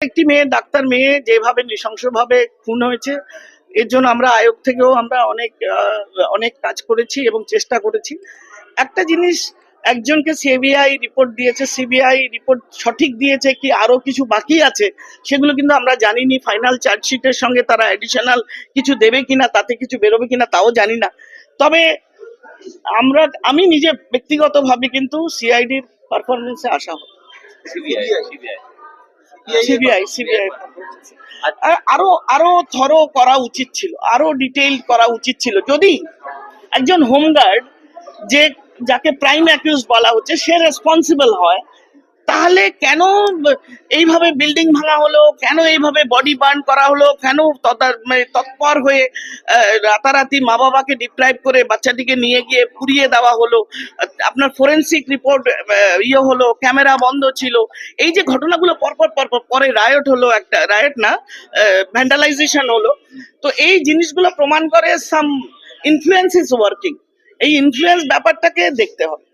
একটি মেয়ে, ডাক্তার মেয়ে, যেভাবে নৃশংসভাবে খুন হয়েছে, এর জন্য আমরা আয়োগ থেকেও আমরা অনেক অনেক কাজ করেছি এবং চেষ্টা করেছি। একটা জিনিস, একজনকে সিবিআই রিপোর্ট দিয়েছে সিবিআই রিপোর্ট সঠিক দিয়েছে কি আরও কিছু বাকি আছে, সেগুলো কিন্তু আমরা জানিনি। ফাইনাল চার্জশিটের সঙ্গে তারা অ্যাডিশনাল কিছু দেবে কিনা, তাতে কিছু বেরোবে কিনা তাও জানি না। তবে আমরা, আমি নিজে ব্যক্তিগতভাবে কিন্তু সিআইডির পারফরমেন্সে আসা হতো। সিবিআই সিবিআই সিবিআই সিবিআই আরও আরও থরো করা উচিত ছিল আরও ডিটেইল করা উচিত ছিল। যদি একজন হোমগার্ড যে যাকে প্রাইম অ্যাকিউজ বলা হচ্ছে সে রেসপন্সিবল হয় তাহলে কেন এইভাবে বিল্ডিং ভাঙা হলো? কেন এইভাবে বডি বার্ন করা হলো? কেন মানে তৎপর হয়ে রাতারাতি মা বাবাকে ডিপ্রাইভ করে বাচ্চাটিকে নিয়ে গিয়ে পুড়িয়ে দেওয়া হলো? আপনার ফোরেন্সিক রিপোর্ট ইয়ে হলো ক্যামেরা বন্ধ ছিল। এই যে ঘটনাগুলো পরপর পরপর, পরে রায়ট হলো একটা রায়ট না ভ্যান্ডালাইজেশন হলো। তো এই জিনিসগুলো প্রমাণ করে সাম ইনফ্লুয়েন্স ইজ ওয়ার্কিং এই ইনফ্লুয়েন্স ব্যাপারটাকে দেখতে হবে।